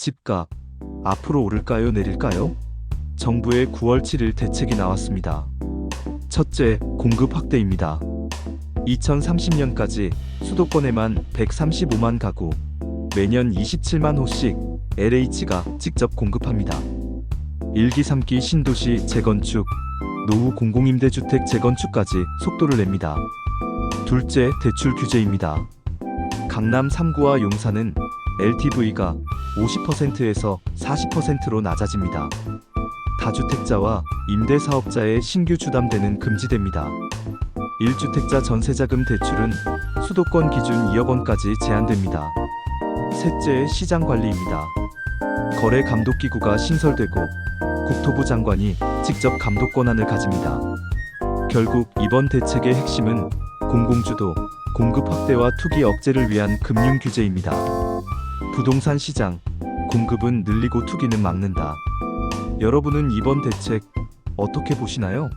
집값 앞으로 오를까요 내릴까요? 정부의 9월 7일 대책이 나왔습니다. 첫째, 공급 확대입니다. 2030년까지 수도권에만 135만 가구, 매년 27만 호씩 LH가 직접 공급합니다. 1기 3기 신도시 재건축, 노후 공공임대주택 재건축까지 속도를 냅니다. 둘째, 대출 규제입니다. 강남 3구와 용산은 LTV가 50%에서 40%로 낮아집니다. 다주택자와 임대사업자의 신규 주담대는 금지됩니다. 1주택자 전세자금 대출은 수도권 기준 2억 원까지 제한됩니다. 셋째, 시장 관리입니다. 거래 감독 기구가 신설되고 국토부 장관이 직접 감독 권한을 가집니다. 결국 이번 대책의 핵심은 공공주도, 공급 확대와 투기 억제를 위한 금융 규제입니다. 부동산 시장, 공급은 늘리고 투기는 막는다. 여러분은 이번 대책 어떻게 보시나요?